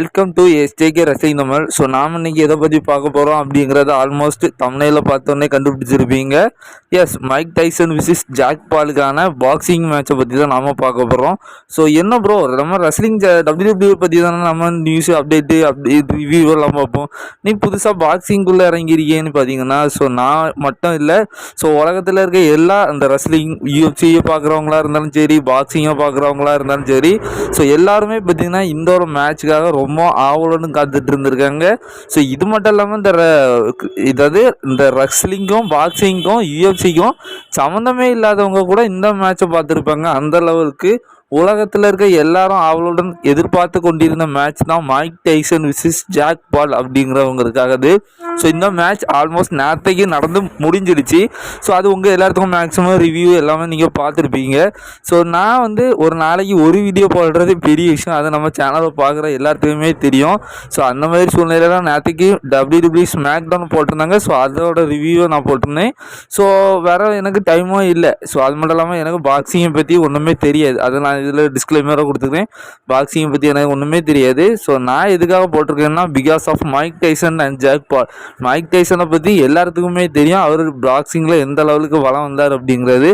Welcome to STK ரசிகை Tamil so நாம் இன்னைக்கு எதை பற்றி பார்க்க போகிறோம் அப்படிங்கிறத ஆல்மோஸ்ட் தமிழில் பார்த்தோன்னே கண்டுபிடிச்சிருப்பீங்க. Yes Mike Tyson versus Jake பாலுக்கான boxing மேட்சை பற்றி தான் நாம் பார்க்க போகிறோம் ஸோ என்ன ப்ரோ நம்ம ரெஸ்லிங் டபிள்யூபிள்யூ பற்றி தானே நம்ம நியூஸ் அப்டேட்டு அப்டேட் ரிவ்யூ எல்லாம் பார்ப்போம். நீ புதுசாக பாக்ஸிங்குள்ளே இறங்கியிருக்கேன்னு பார்த்தீங்கன்னா ஸோ நான் மட்டும் இல்லை. ஸோ உலகத்தில் இருக்க எல்லா அந்த ரெஸ்லிங் யூஎஃப்சியை பார்க்குறவங்களா இருந்தாலும் சரி பாக்ஸிங்கை பார்க்குறவங்களா இருந்தாலும் சரி ஸோ எல்லாருமே பார்த்தீங்கன்னா இந்த ஒரு மேட்சுக்காக ரொம்ப ஆவலுடன் காத்துட்டு இருந்திருக்காங்க. ஸோ இது மட்டும் இல்லாமல் இந்த இதாவது இந்த ரெஸ்லிங்கும் பாக்ஸிங்க்கும் யூஎஃப்சிக்கும் சம்மந்தமே இல்லாதவங்க கூட இந்த மேட்சை பார்த்துருப்பாங்க. அந்த லெவலுக்கு உலகத்தில் இருக்க எல்லாரும் ஆவலுடன் எதிர்பார்த்து கொண்டிருந்த மேட்ச் தான் Mike Tyson versus Jake Paul அப்படிங்கிறவங்களுக்காகது so இந்த மேட்ச் ஆல்மோஸ்ட் நேரத்தைக்கு நடந்து முடிஞ்சிடுச்சு. ஸோ அது உங்கள் எல்லாத்துக்கும் மேக்ஸிமம் ரிவ்யூ எல்லாமே நீங்கள் பார்த்துருப்பீங்க. ஸோ நான் வந்து ஒரு நாளைக்கு ஒரு வீடியோ போடுறது பெரிய விஷயம். அதை நம்ம சேனலை பார்க்குற எல்லாத்துக்குமே தெரியும். ஸோ அந்த மாதிரி சூழ்நிலையில தான் நேற்றுக்கு டபிள்யூ டபிள்யூ ஸ்மாக் டவுன் போட்டிருந்தாங்க. ஸோ அதோட ரிவ்யூவை நான் போட்டிருந்தேன். ஸோ வேறு எனக்கு டைமும் இல்லை. ஸோ அது மட்டும் இல்லாமல் எனக்கு பாக்ஸிங்கை பற்றி ஒன்றுமே தெரியாது. அதை நான் இதில் டிஸ்க்ளைமராக கொடுத்துருக்கேன் பாக்ஸிங்கை பற்றி எனக்கு ஒன்றுமே தெரியாது. ஸோ நான் எதுக்காக போட்டிருக்கேன்னா because of Mike Tyson and Jake Paul Mike டைசனை பற்றி எல்லாத்துக்குமே தெரியும். அவர் பாக்ஸிங்கில் எந்த லெவலுக்கு வளம் வந்தார் அப்படிங்கிறது.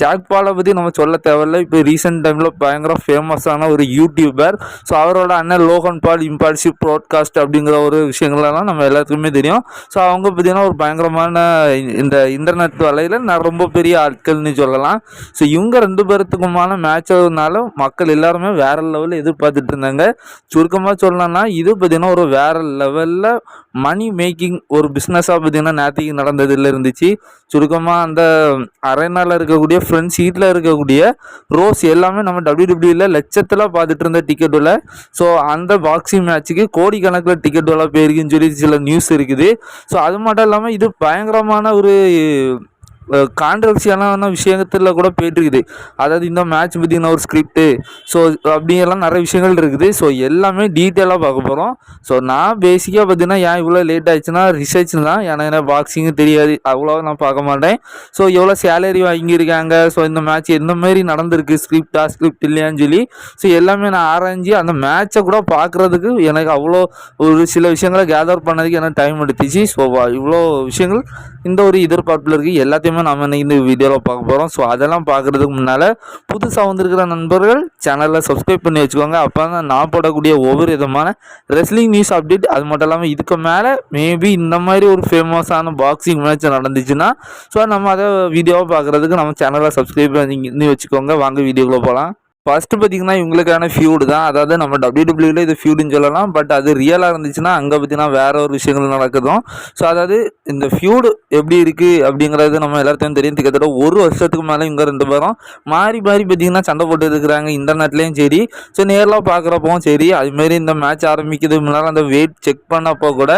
ஜாக் பாலை பற்றி நம்ம சொல்ல தேவையில்ல. இப்போ ரீசெண்ட் டைமில் பயங்கர ஃபேமஸான ஒரு யூடியூபர் ஸோ அவரோட அண்ணன் லோகன் பால் இம்பால்சிவ் ப்ராட்காஸ்ட் அப்படிங்கிற ஒரு விஷயங்களெல்லாம் நம்ம எல்லாத்துக்குமே தெரியும். ஸோ அவங்க பார்த்தீங்கன்னா ஒரு பயங்கரமான இந்த இன்டர்நெட் வலையில் நான் ரொம்ப பெரிய ஆட்கள்னு சொல்லலாம். ஸோ இவங்க ரெண்டு பேர்த்துக்குமான மேட்ச்னால மக்கள் எல்லாருமே வேற லெவலில் எதிர்பார்த்துட்டு இருந்தாங்க. சுருக்கமாக சொல்லணும்னா இது பார்த்தீங்கன்னா ஒரு வேற லெவலில் மணி மேக்கிங் ஒரு பிஸ்னஸாக பார்த்தீங்கன்னா நேற்றுக்கு நடந்ததில் இருந்துச்சு. சுருக்கமாக அந்த அரேனாவில் இருக்கக்கூடிய ஃப்ரெண்ட்ஸ் சீட்டில் இருக்கக்கூடிய ரோஸ் எல்லாமே நம்ம டபிள்யூடபிள்யூல லட்சத்தில் பார்த்துட்டு இருந்த டிக்கெட் விலை ஸோ அந்த பாக்ஸிங் மேட்ச்சுக்கு கோடிக்கணக்கில் டிக்கெட் வில போயிருக்குன்னு சொல்லி சில நியூஸ் இருக்குது. ஸோ அது மட்டும் இல்லாமல் இது பயங்கரமான ஒரு கான்ட்ரவர்சியான விஷயத்தில் கூட போயிட்டுருக்குது. அதாவது இந்த மேட்ச் பார்த்தீங்கன்னா ஒரு ஸ்கிரிப்டு ஸோ அப்படியெல்லாம் நிறைய விஷயங்கள் இருக்குது. ஸோ எல்லாமே டீட்டெயிலாக பார்க்க போகிறோம் ஸோ நான் பேசிக்காக பார்த்தீங்கன்னா ஏன் இவ்வளோ லேட் ஆயிடுச்சுன்னா ரிசர்ச் தான். ஏன்னா எனக்கு பாக்ஸிங்கு தெரியாது. அவ்வளோ நான் பார்க்க மாட்டேன். ஸோ எவ்வளோ சேலரி வாங்கியிருக்காங்க? ஸோ இந்த மேட்ச் எந்த மாதிரி நடந்திருக்கு? ஸ்கிரிப்டா ஸ்கிரிப்ட் இல்லையான்னு சொல்லி. ஸோ எல்லாமே நான் ஆராய்ஞ்சு அந்த மேட்சை கூட பார்க்குறதுக்கு எனக்கு அவ்வளோ ஒரு சில விஷயங்களை கேதர் பண்ணதுக்கு எனக்கு டைம் எடுத்துச்சு. ஸோ இவ்வளோ விஷயங்கள் இந்த ஒரு எதிர்பார்ப்பில் இருக்குது எல்லாத்தையுமே நம்ம இன்றைக்கி இந்த வீடியோவில் பார்க்க போகிறோம் ஸோ அதெல்லாம் பார்க்குறதுக்கு முன்னால் புதுசாக வந்திருக்கிற நண்பர்கள் சேனலில் சப்ஸ்கிரைப் பண்ணி வச்சுக்கோங்க. அப்போ தான் நான் போடக்கூடிய ஒவ்வொரு விதமான ரெஸ்லிங் நியூஸ் அப்டேட் அது மட்டும் இல்லாமல் இதுக்கு மேலே மேபி இந்த மாதிரி ஒரு ஃபேமஸான பாக்ஸிங் மேட்ச் நடந்துச்சுன்னா ஸோ நம்ம அதை வீடியோவை பார்க்குறதுக்கு நம்ம சேனலை சப்ஸ்கிரைப் பண்ணி வச்சுக்கோங்க. வாங்க வீடியோக்குள்ளே போகலாம் ஃபர்ஸ்ட் பார்த்தீங்கன்னா இவங்களுக்கான ஃபியூடு தான். அதாவது நம்ம டபிள்யூடபிள்யூல இது ஃபியூடுன்னு சொல்லலாம். பட் அது ரியலாக இருந்துச்சுன்னா அங்கே பார்த்தீங்கன்னா வேற ஒரு விஷயங்கள் நடக்குதும். ஸோ அதாவது இந்த ஃபியூடு எப்படி இருக்குது அப்படிங்கிறது நம்ம எல்லாத்தையும் தெரியும். கிட்டத்தட்ட ஒரு வருஷத்துக்கு மேலே இவங்க ரெண்டு பேரும் மாறி மாறி பார்த்தீங்கன்னா சண்டை போட்டு இருக்கிறாங்க. இன்டர்நெட்லேயும் சரி. ஸோ நேரில் பார்க்குறப்பவும் சரி. அதுமாரி இந்த மேட்ச் ஆரம்பிக்கிறது முன்னால் அந்த வெயிட் செக் பண்ணப்போ கூட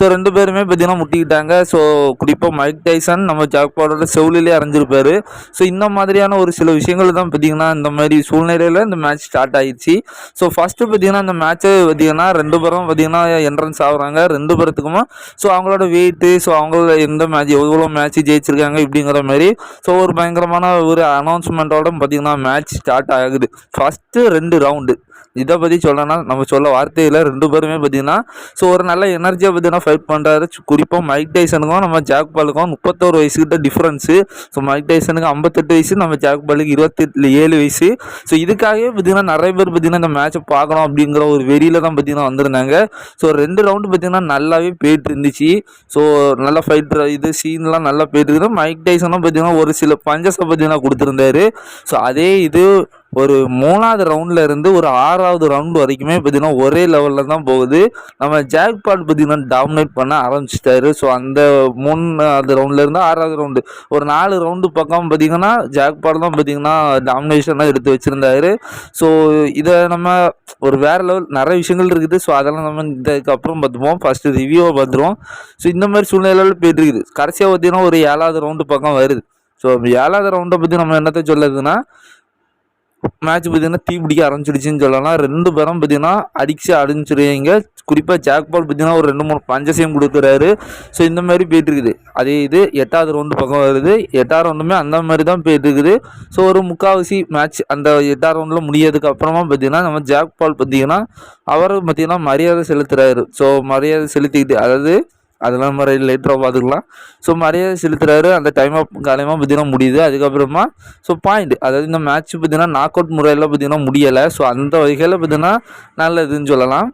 ஸோ ரெண்டு பேருமே பார்த்தீங்கன்னா முட்டிக்கிட்டாங்க. ஸோ குறிப்பாக மைக் டைசன் நம்ம ஜாக்பாடோட செவிலே அரைஞ்சிருப்பாரு. ஸோ இந்த மாதிரியான ஒரு சில விஷயங்கள் தான் பார்த்தீங்கன்னா இந்த மாதிரி சூழ்நிலை இடையில இந்த மேட்ச் ஸ்டார்ட் ஆயிடுச்சு. ஸோ ஃபஸ்ட்டு பார்த்தீங்கன்னா இந்த மேட்ச்சு பார்த்தீங்கன்னா ரெண்டு பேரும் பார்த்தீங்கன்னா என்ட்ரன்ஸ் ஆகுறாங்க. ரெண்டு பேர்த்துக்குமா ஸோ அவங்களோட வெயிட்டு ஸோ அவங்கள எந்த மேட்ச் எவ்வளோ மேட்ச் ஜெயிச்சிருக்காங்க இப்படிங்கிற மாதிரி ஸோ ஒரு பயங்கரமான ஒரு அனௌன்ஸ்மெண்ட்டோட பார்த்தீங்கன்னா மேட்ச் ஸ்டார்ட் ஆகுது. ஃபஸ்ட்டு ரெண்டு ரவுண்டு இதை பற்றி சொல்லணும்னா நம்ம சொல்ல வார்த்தையில் ரெண்டு பேருமே பார்த்தீங்கன்னா ஸோ ஒரு நல்ல எனர்ஜியாக பார்த்தீங்கன்னா ஃபைட் பண்ணுறாரு குறிப்பாக மைக் டைசனுக்கும் நம்ம ஜாக் பாலுக்கும் முப்பத்தோரு வயசுக்கிட்ட டிஃப்ரென்ஸு ஸோ மைக் டைசனுக்கு ஐம்பத்தெட்டு வயசு நம்ம ஜாக் பாலுக்கு இருபத்தெட்டு ஏழு வயசு. ஸோ இதுக்காகவே பார்த்தீங்கன்னா நிறைய பேர் பார்த்தீங்கன்னா இந்த மேட்சை பார்க்கணும் அப்படிங்கிற ஒரு வெறியில் தான் பார்த்தீங்கன்னா வந்திருந்தாங்க. ஸோ ரெண்டு ரவுண்டு பார்த்தீங்கன்னா நல்லாவே போயிட்டு இருந்துச்சு. ஸோ நல்லா ஃபைட் இது சீன்லாம் நல்லா போயிட்டு இருக்குது மைக் டைசனும் பார்த்தீங்கன்னா ஒரு சில பஞ்சஸை பார்த்தீங்கன்னா கொடுத்துருந்தாரு. ஸோ அதே இது ஒரு மூணாவது ரவுண்டில் இருந்து ஒரு ஆறாவது ரவுண்டு வரைக்குமே பார்த்தீங்கன்னா ஒரே லெவலில் தான் போகுது. நம்ம ஜாக் பாட் பார்த்தீங்கன்னா டாமினேட் பண்ண ஆரம்பிச்சிட்டாரு. ஸோ அந்த மூணாவது ரவுண்ட்லேருந்து ஆறாவது ரவுண்டு ஒரு நாலு ரவுண்டு பக்கம் பார்த்தீங்கன்னா ஜாக் பாட் தான் பார்த்தீங்கன்னா டாமினேஷன்லாம் எடுத்து வச்சுருந்தாரு. ஸோ இதை நம்ம ஒரு வேறு லெவல் நிறைய விஷயங்கள் இருக்குது. ஸோ அதெல்லாம் நம்ம இதுக்கப்புறம் பார்த்துப்போம். ஃபஸ்ட்டு ரிவ்யூவை பார்த்துருவோம். ஸோ இந்த மாதிரி சூழ்நிலையில் போயிட்டு இருக்குது. கடைசியாக பார்த்தீங்கன்னா ஒரு ஏழாவது ரவுண்டு பக்கம் வருது. ஸோ ஏழாவது ரவுண்டை பற்றி நம்ம என்னத்தை சொல்லுதுன்னா மேட்ச் பார்த்தீங்கன்னா தீ பிடிக்க ஆரம்பிச்சிடுச்சுன்னு சொல்லலாம். ரெண்டு பேரும் பார்த்தீங்கன்னா அடிச்சு அடிஞ்சிருவீங்க. குறிப்பாக ஜாக் பால் பார்த்தீங்கன்னா ஒரு ரெண்டு மூணு பஞ்சசையும் கொடுக்குறாரு. ஸோ இந்த மாதிரி போயிட்டு இருக்குது. அதே இது எட்டாவது ரவுண்டு பக்கம் வருது. எட்டாவது ரவுண்டுமே அந்த மாதிரி தான் போயிட்டுருக்குது ஸோ ஒரு முக்கால்வாசி மேட்ச் அந்த எட்டாவது ரவுண்டில் முடியறதுக்கு அப்புறமா பார்த்தீங்கன்னா நம்ம ஜாக் பால் பார்த்தீங்கன்னா அவர் பார்த்தீங்கன்னா மரியாதை செலுத்துறாரு. ஸோ மரியாதை செலுத்திக்கிட்டு அதாவது அதெல்லாம் மாதிரி லேட்டராக பார்த்துக்கலாம் ஸோ மரியாதை செலுத்துறாரு. அந்த டைம் அப் காலமாக பார்த்தீங்கன்னா முடியுது. அதுக்கப்புறமா ஸோ பாயிண்ட் அதாவது இந்த மேட்ச் பார்த்தீங்கன்னா நாக் அவுட் முறையில் பார்த்தீங்கன்னா முடியலை. ஸோ அந்த வகையில் பார்த்தீங்கன்னா நல்லதுன்னு சொல்லலாம்.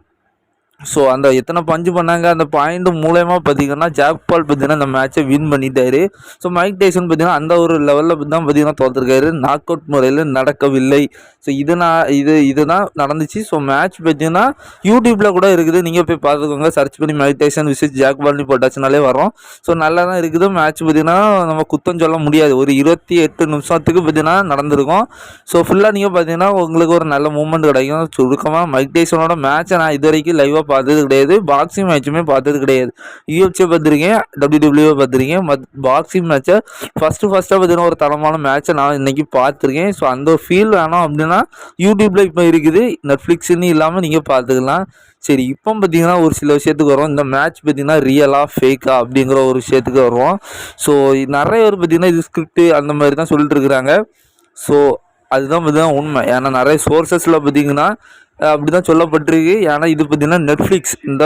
ஸோ அந்த எத்தனை பஞ்சு பண்ணாங்க? அந்த பாயிண்ட் மூலயமா பார்த்தீங்கன்னா ஜாக் பால் பார்த்தீங்கன்னா அந்த மேட்ச்சை வின் பண்ணிட்டாரு. ஸோ மைக் டைசன் பார்த்தீங்கன்னா அந்த ஒரு லெவலில் தான் பார்த்தீங்கன்னா தோற்றுருக்காரு நாக் அவுட் முறையில் நடக்கவில்லை. ஸோ இது நான் இது இதுதான் நடந்துச்சு. ஸோ மேட்ச் பார்த்தீங்கன்னா யூடியூப்பில் கூட இருக்குது. நீங்கள் போய் பார்த்துக்கோங்க சர்ச் பண்ணி மைக் டைசன் விசிட் ஜாக் போட்டாச்சுனாலே வரும். ஸோ நல்லா தான் இருக்குது. மேட்ச் பார்த்தீங்கன்னா நம்ம குத்தம் சொல்ல முடியாது. ஒரு இருபத்தி எட்டு நிமிஷத்துக்கு பார்த்தீங்கன்னா நடந்திருக்கும். ஸோ ஃபுல்லாக நீங்கள் பார்த்தீங்கன்னா உங்களுக்கு ஒரு நல்ல மூமெண்ட் கிடைக்கும். சுருக்கமாக மைக் டைசனோட மேட்ச்சை நான் இது வரைக்கும் லைவாக பார்த்தது கிடையாது. பாக்ஸிங் மேட்சுமே பார்த்தது கிடையாது. யூஎஃப்சியை பார்த்துருக்கேன் டபிள்யூடபிள்யூ பார்த்துருக்கேன் மத் பாக்ஸிங் மேட்ச்சை ஃபஸ்ட்டு ஃபஸ்ட்டாக பார்த்தீங்கன்னா ஒரு தரமான மேட்ச்சை நான் இன்றைக்கி பார்த்துருக்கேன். ஸோ அந்த ஃபீல் வேணும் அப்படின்னா யூடியூப்பில் இப்போ இருக்குது. நெட்ஃப்ளிக்ஸுன்னு இல்லாமல் நீங்கள் பார்த்துக்கலாம். சரி இப்போ பார்த்தீங்கன்னா ஒரு சில விஷயத்துக்கு வரும் இந்த மேட்ச் பார்த்தீங்கன்னா ரியலாக ஃபேக்கா அப்படிங்கிற ஒரு விஷயத்துக்கு வருவோம். ஸோ நிறைய பேர் பார்த்தீங்கன்னா இது ஸ்கிரிப்ட் அந்த மாதிரி தான் சொல்லிட்டு இருக்கிறாங்க. ஸோ அதுதான் பார்த்தீங்கன்னா உண்மை. ஏன்னா நிறைய சோர்சஸில் பார்த்தீங்கன்னா அப்படி தான் சொல்லப்பட்டிருக்கு. ஏன்னா இது பார்த்தீங்கன்னா நெட்ஃப்ளிக்ஸ் இந்த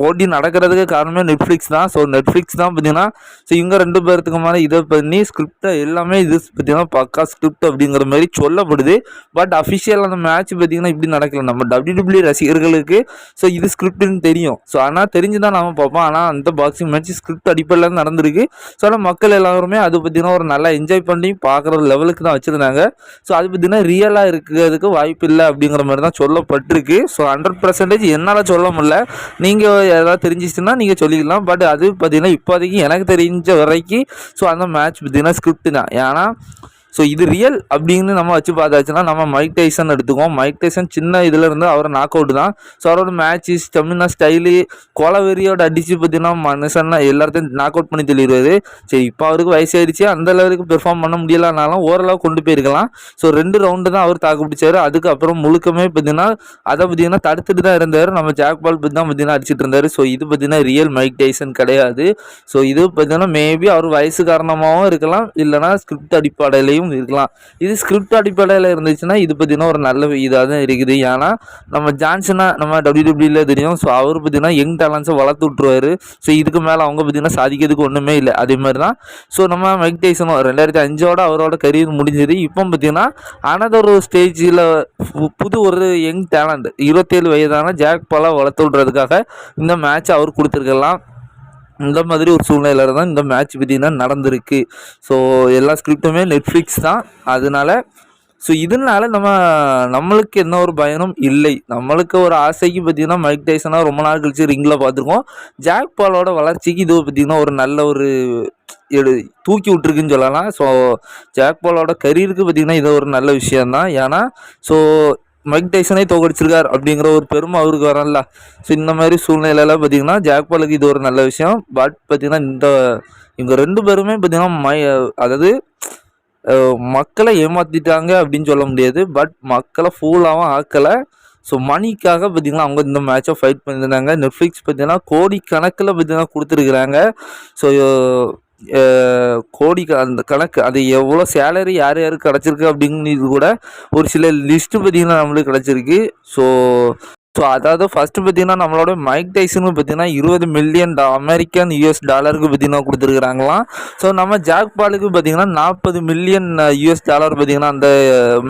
போட்டி நடக்கிறதுக்கு காரணமே நெட்ஃப்ளிக்ஸ் தான். ஸோ நெட்ஃப்ளிக்ஸ் தான் பார்த்தீங்கன்னா ஸோ இவங்க ரெண்டு பேர்த்துக்கு மேலே இதை பண்ணி ஸ்கிரிப்டை எல்லாமே இது பார்த்தீங்கன்னா பக்கா ஸ்கிரிப்ட் அப்படிங்கிற மாதிரி சொல்லப்படுது. பட் அஃபிஷியல் அந்த மேட்ச் பார்த்தீங்கன்னா இப்படி நடக்கல. நம்ம டபிள்யூடபிள்யூ ரசிகர்களுக்கு ஸோ இது ஸ்கிரிப்ட்னு தெரியும். ஸோ ஆனால் தெரிஞ்சு தான் நம்ம பார்ப்போம். ஆனால் அந்த பாக்ஸிங் மேட்ச் ஸ்கிரிப்ட் அடிப்படையில் தான் நடந்திருக்கு. ஸோ ஆனால் மக்கள் எல்லாருமே அது பார்த்தீங்கன்னா ஒரு நல்லா என்ஜாய் பண்ணி பார்க்குற லெவலுக்கு தான் வச்சுருந்தாங்க. ஸோ அது பார்த்தீங்கன்னா ரியலாக இருக்கிறதுக்கு வாய்ப்பு இல்லை அப்படிங்கிற மாதிரி தான் சொல்லப்பட்டிருக்கு. ஸோ ஹண்ட்ரட் பர்சன்டேஜ் என்னால் சொல்ல முடியல. நீங்கள் ஏதாவது தெரிஞ்சிச்சுன்னா நீங்கள் சொல்லிக்கலாம். பட் அது பார்த்தீங்கன்னா இப்போதைக்கு எனக்கு தெரிஞ்ச வரைக்கும் ஸோ அந்த மேட்ச் பார்த்தீங்கன்னா ஸ்கிரிப்ட் தான். ஏன்னா ஸோ இது ரியல் அப்படின்னு நம்ம வச்சு பார்த்தாச்சுன்னா நம்ம மைக் டைசன் எடுத்துக்குவோம். மைக் டைசன் சின்ன இதில் இருந்து அவர் நாக் அவுட் தான். ஸோ அவரோட மேட்ச் ஸ்டெமினா ஸ்டைலு கொலவெறியோட அடிச்சு பார்த்தீங்கன்னா மனுஷன்னா எல்லாத்தையும் நாக் அவுட் பண்ணி தெளிவாரு சரி இப்போ அவருக்கு வயசாயிடுச்சு. அந்த அளவுக்கு பெர்ஃபார்ம் பண்ண முடியலனாலும் ஓரளவு கொண்டு போயிருக்கலாம். ஸோ ரெண்டு ரவுண்டு தான் அவர் தாக்கு பிடிச்சாரு. அதுக்கப்புறம் முழுக்கமே பார்த்தீங்கன்னா அதை பார்த்தீங்கன்னா தடுத்துட்டு தான் இருந்தார். நம்ம ஜாக் பால் பற்றி தான் பார்த்தீங்கன்னா அடிச்சிட்டு இருந்தார். ஸோ இது பார்த்தீங்கன்னா ரியல் மைக் டைசன் கிடையாது. ஸோ இது பார்த்தீங்கன்னா மேபி அவர் வயசு காரணமாகவும் இருக்கலாம். இல்லைனா ஸ்கிரிப்ட் அடிப்படையிலையும் இருக்கலாம். இது ஸ்கிரிப்ட் அடிப்படையில் இருந்துச்சுன்னா இது பார்த்தீங்கன்னா ஒரு நல்ல இதாக தான் இருக்குது. ஏன்னா நம்ம ஜான்சனா நம்ம டபிள்யூடபிள்யூல தெரியும். ஸோ அவர் பார்த்தீங்கன்னா யங் டேலண்ட்ஸை வளர்த்து விட்ருவாரு ஸோ இதுக்கு மேலே அவங்க பார்த்தீங்கன்னா சாதிக்கிறதுக்கு ஒன்றுமே இல்லை. அதே மாதிரி தான் ஸோ நம்ம மைக் டைசனும் ரெண்டாயிரத்தி அஞ்சோட அவரோட கரியர் முடிஞ்சது. இப்போ பார்த்தீங்கன்னா அனதர் ஸ்டேஜில் புது ஒரு யங் டேலண்ட் இருபத்தேழு வயதான ஜாக் பாலா வளர்த்து விட்றதுக்காக இந்த மேட்ச் அவர் கொடுத்துருக்கலாம். இந்த மாதிரி ஒரு சூழ்நிலையில் தான் இந்த மேட்ச் பார்த்தீங்கன்னா நடந்திருக்கு. ஸோ எல்லா ஸ்கிரிப்டுமே நெட்ஃப்ளிக்ஸ் தான். அதனால ஸோ இதனால நம்ம நம்மளுக்கு என்ன ஒரு பயனும் இல்லை. நம்மளுக்கு ஒரு ஆசைக்கு பார்த்தீங்கன்னா மைக் டைசனாக ரொம்ப நாள் கழிச்சு ரிங்கில் பார்த்துருக்கோம். ஜாக் பாலோட வளர்ச்சிக்கு இது பார்த்தீங்கன்னா ஒரு நல்ல ஒரு எடு தூக்கி விட்ருக்குன்னு சொல்லலாம். ஸோ ஜாக் பாலோட கரியருக்கு பார்த்தீங்கன்னா இது ஒரு நல்ல விஷயந்தான் ஏன்னா ஸோ மைக் டைசனே தோக்கடிச்சிருக்கார் அப்படிங்கிற ஒரு பெருமை அவருக்கு வரல ஸோ இந்த மாதிரி சூழ்நிலையெல்லாம் பார்த்தீங்கன்னா ஜாக்பாலுக்கு இது ஒரு நல்ல விஷயம். பட் பார்த்தீங்கன்னா இந்த இவங்க ரெண்டு பேருமே பார்த்தீங்கன்னா மை அதாவது மக்களை ஏமாத்திட்டாங்க அப்படின்னு சொல்ல முடியாது. பட் மக்களை ஃபூலாகவும் ஆக்கலை. ஸோ மணிக்காக பார்த்தீங்கன்னா அவங்க இந்த மேட்சை ஃபைட் பண்ணியிருந்தாங்க. நெட்ஃப்ளிக்ஸ் பார்த்தீங்கன்னா கோடி கணக்கில் பார்த்தீங்கன்னா கொடுத்துருக்குறாங்க. ஸோ கோடி க- அந்த கணக்கு அது எவ்வளோ சேலரி யார் யாருக்கு கிடச்சிருக்கு அப்படிங்கிறது கூட ஒரு சில லிஸ்ட்டு பார்த்தீங்கன்னா நம்மளுக்கு கிடச்சிருக்கு. ஸோ ஸோ அதாவது ஃபஸ்ட்டு பார்த்தீங்கன்னா நம்மளோட மைக் டைசனுக்கு பார்த்தீங்கன்னா இருபது மில்லியன் அமெரிக்கன் யூஎஸ் டாலருக்கு பார்த்தீங்கன்னா கொடுத்துருக்குறாங்களாம். ஸோ நம்ம ஜாக் பாலுக்கு பார்த்தீங்கன்னா நாற்பது மில்லியன் யூஎஸ் டாலர் பார்த்தீங்கன்னா அந்த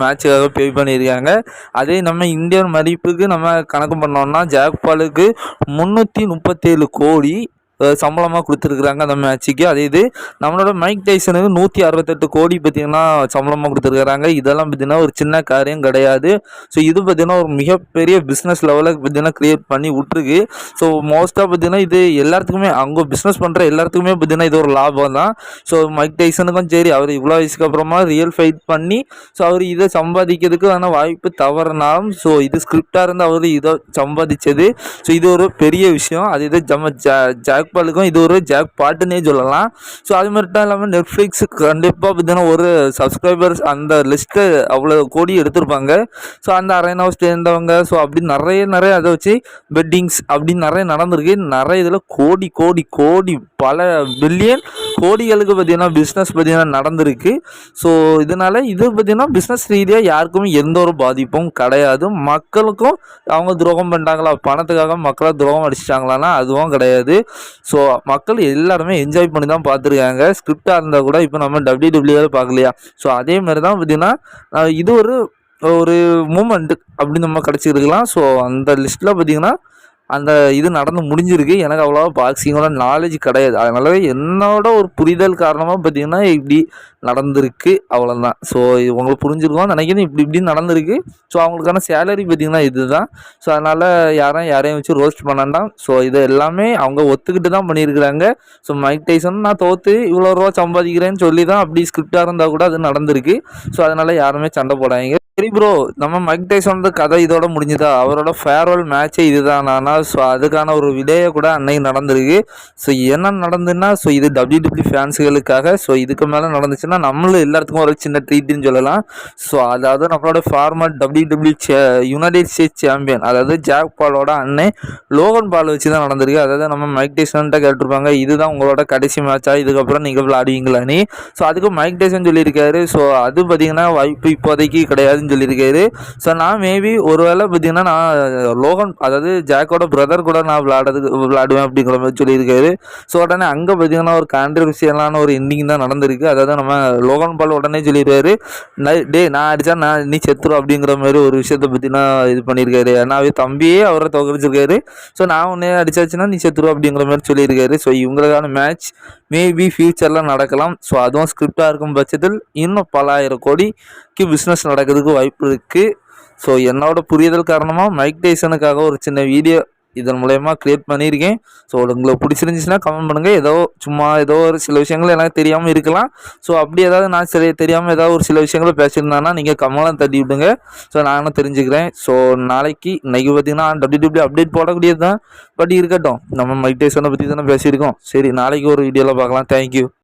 மேட்சுக்காக பே பண்ணியிருக்காங்க. அதே நம்ம இந்தியன் மதிப்புக்கு நம்ம கணக்கு பண்ணோம்னா ஜாக் பாலுக்கு முந்நூற்றி முப்பத்தேழு கோடி சம்பளமாக கொடுத்துருக்குறாங்க அந்த மேட்ச்சுக்கு அதே இது நம்மளோட மைக் டைசனுக்கு நூற்றி அறுபத்தெட்டு கோடி பார்த்திங்கன்னா சம்பளமாக கொடுத்துருக்குறாங்க. இதெல்லாம் பார்த்திங்கன்னா ஒரு சின்ன காரியம் கிடையாது. ஸோ இது பார்த்திங்கன்னா ஒரு மிகப்பெரிய பிஸ்னஸ் லெவலுக்கு பார்த்தீங்கன்னா க்ரியேட் பண்ணி விட்ருக்கு ஸோ மோஸ்ட்டாக பார்த்தீங்கன்னா இது எல்லாத்துக்குமே அவங்க பிஸ்னஸ் பண்ணுற எல்லாத்துக்குமே பார்த்தீங்கன்னா இது ஒரு லாபம் தான். ஸோ மைக் டைசனுக்கும் சரி அவர் இவ்வளோ வயசுக்கு அப்புறமா ரியல் ஃபைட் பண்ணி ஸோ அவர் இதை சம்பாதிக்கிறதுக்கு ஆன வாய்ப்பு தவறுனாலும் ஸோ இது ஸ்கிரிப்டாக இருந்து அவர் இதை சம்பாதிச்சது. ஸோ இது ஒரு பெரிய விஷயம். அது இது ஜம்ம ஜா ஜாக்பாலுக்கும் பாலுக்கும் இது ஒரு ஜாக் பாட்டுன்னே சொல்லலாம். ஸோ அது மட்டும் இல்லாமல் நெட்ஃப்ளிக்ஸ் கண்டிப்பாக பார்த்தீங்கன்னா ஒரு சப்ஸ்கிரைபர்ஸ் அந்த லிஸ்ட்டு அவ்வளோ கோடி எடுத்திருப்பாங்க. ஸோ அந்த அரைனாவை சேர்ந்தவங்க ஸோ அப்படி நிறைய நிறைய அதை வச்சு பெட்டிங்ஸ் அப்படின்னு நிறைய நடந்திருக்கு. நிறைய இதில் கோடி கோடி கோடி பல பில்லியன் கோடிகளுக்கு பார்த்தீங்கன்னா பிஸ்னஸ் பார்த்தீங்கன்னா நடந்திருக்கு. ஸோ இதனால் இது பார்த்தீங்கன்னா பிஸ்னஸ் ரீதியாக யாருக்குமே எந்த ஒரு பாதிப்பும் கிடையாது. மக்களுக்கும் அவங்க துரோகம் பண்ணிட்டாங்களா? பணத்துக்காக மக்களை துரோகம் அடிச்சிட்டாங்களான்னா அதுவும் கிடையாது. ஸோ மக்கள் எல்லாருமே என்ஜாய் பண்ணி தான் பார்த்துருக்காங்க. ஸ்கிரிப்டாக இருந்தால் கூட இப்போ நம்ம டபிள்யூ டபிள்யூவில் பார்க்கலையா? ஸோ அதே மாதிரி தான் பார்த்தீங்கன்னா இது ஒரு ஒரு மூமெண்ட் அப்படின்னு நம்ம கிடச்சிருக்கலாம். ஸோ அந்த லிஸ்ட்டில் பார்த்தீங்கன்னா அந்த இது நடந்து முடிஞ்சிருக்கு. எனக்கு அவ்வளோவா பாக்ஸிங்கோட நாலேஜ் கிடையாது. அதனால என்னோட ஒரு புரிதல் காரணமாக பார்த்தீங்கன்னா இப்படி நடந்திருக்கு. அவ்வளோதான் ஸோ இது உங்களுக்கு புரிஞ்சிருக்கோம் நினைக்கிறேன். இப்படி இப்படி நடந்திருக்கு. ஸோ அவங்களுக்கான சேலரி பார்த்தீங்கன்னா இதுதான். ஸோ அதனால் யாரும் யாரையும் வச்சு ரோஸ்ட் பண்ணாண்டாம் ஸோ இது எல்லாமே அவங்க ஒத்துக்கிட்டு தான் பண்ணியிருக்கிறாங்க. ஸோ மைக் டைசன் நான் தோற்று இவ்வளோ ரூபா சம்பாதிக்கிறேன்னு சொல்லி தான் அப்படி ஸ்கிரிப்டாக இருந்தால் கூட அது நடந்திருக்கு. ஸோ அதனால் யாருமே சண்டை போடாதீங்க. சரி ப்ரோ நம்ம மைக் டைசன் கதை இதோட முடிஞ்சுதா? அவரோட ஃபேர்வெல் மேட்சே இதுதானா. ஸோ அதுக்கான ஒரு விடையை கூட அன்னைக்கு நடந்திருக்கு. ஸோ என்ன நடந்துன்னா ஸோ இது டபிள்யூடபிள்யூ ஃபேன்ஸுகளுக்காக ஸோ இதுக்கு மேலே நடந்துச்சுன்னா நம்மளும் எல்லாத்துக்கும் ஒரு சின்ன ட்ரீட்னு சொல்லலாம். ஸோ அதாவது நம்மளோட ஃபார்மர் டபிள்யூடபிள்யூ சே யுனைடெட் ஸ்டேட்ஸ் சாம்பியன் அதாவது ஜாக் பாலோட அன்னை லோகன் பால் வச்சு தான் நடந்திருக்கு. அதாவது நம்ம மைக் டைசன்ட்ட கேட்டிருப்பாங்க இதுதான் உங்களோட கடைசி மேட்சா இதுக்கப்புறம் நீங்கள் விளையாடுவீங்களான்னு ஸோ அதுக்கு மைக் டைசன் சொல்லியிருக்காரு. ஸோ அது பார்த்தீங்கன்னா வாய்ப்பு இப்போதைக்கு கிடையாது. அப்படின்னு சொல்லியிருக்காரு. ஸோ நான் மேபி ஒருவேளை பார்த்தீங்கன்னா நான் லோகன் அதாவது ஜாக்கோட பிரதர் கூட நான் விளாடுறதுக்கு விளாடுவேன் அப்படிங்கிற மாதிரி சொல்லியிருக்காரு. ஸோ உடனே அங்கே பார்த்தீங்கன்னா ஒரு கான்ட்ரவர்சியலான ஒரு எண்டிங் தான் நடந்திருக்கு. அதாவது நம்ம லோகன் பால் உடனே சொல்லியிருக்காரு டே நான் அடித்தா நான் நீ செத்துரும் அப்படிங்கிற மாதிரி ஒரு விஷயத்தை பற்றினா இது பண்ணியிருக்காரு. ஏன்னா அவர் தம்பியே அவரை தோக்கடிச்சிருக்காரு ஸோ நான் உன்னே அடிச்சாச்சுன்னா நீ செத்துரும் அப்படிங்கிற மாதிரி சொல்லியிருக்காரு. ஸோ இவங்களுக்கான மேட்ச் மேபி ஃப்யூச்சரில் நடக்கலாம். ஸோ அதுவும் ஸ்கிரிப்டாக இருக்கும் பட்சத்தில் இன்னும் பல ஆயிரம் கோடிக்கு பிஸ்னஸ் நடக்கிறதுக்கு வாய்ப்பு இருக்குது ஸோ என்னோட புரிதல் காரணமாக மைக் டைசனுக்காக ஒரு சின்ன வீடியோ இதன் மூலயமா க்ரியேட் பண்ணியிருக்கேன். ஸோ உங்களுக்கு பிடிச்சிருந்துச்சுன்னா கமெண்ட் பண்ணுங்கள் ஏதோ சும்மா ஏதோ ஒரு சில விஷயங்கள் எனக்கு தெரியாமல் இருக்கலாம். ஸோ அப்படி ஏதாவது நான் சரி தெரியாமல் ஏதாவது ஒரு சில விஷயங்கள பேசியிருந்தானா நீங்கள் கமலம் தட்டி விடுங்க. ஸோ நானும் தெரிஞ்சுக்கிறேன். ஸோ நாளைக்கு இன்னைக்கு பார்த்தீங்கன்னா டபிள்யூ டபிள்யூ அப்டேட் போடக்கூடியது தான் பட் இருக்கட்டும் நம்ம மைக் டைசனை பற்றி தானே பேசியிருக்கோம். சரி நாளைக்கு ஒரு வீடியோவில் பார்க்கலாம். தேங்க்யூ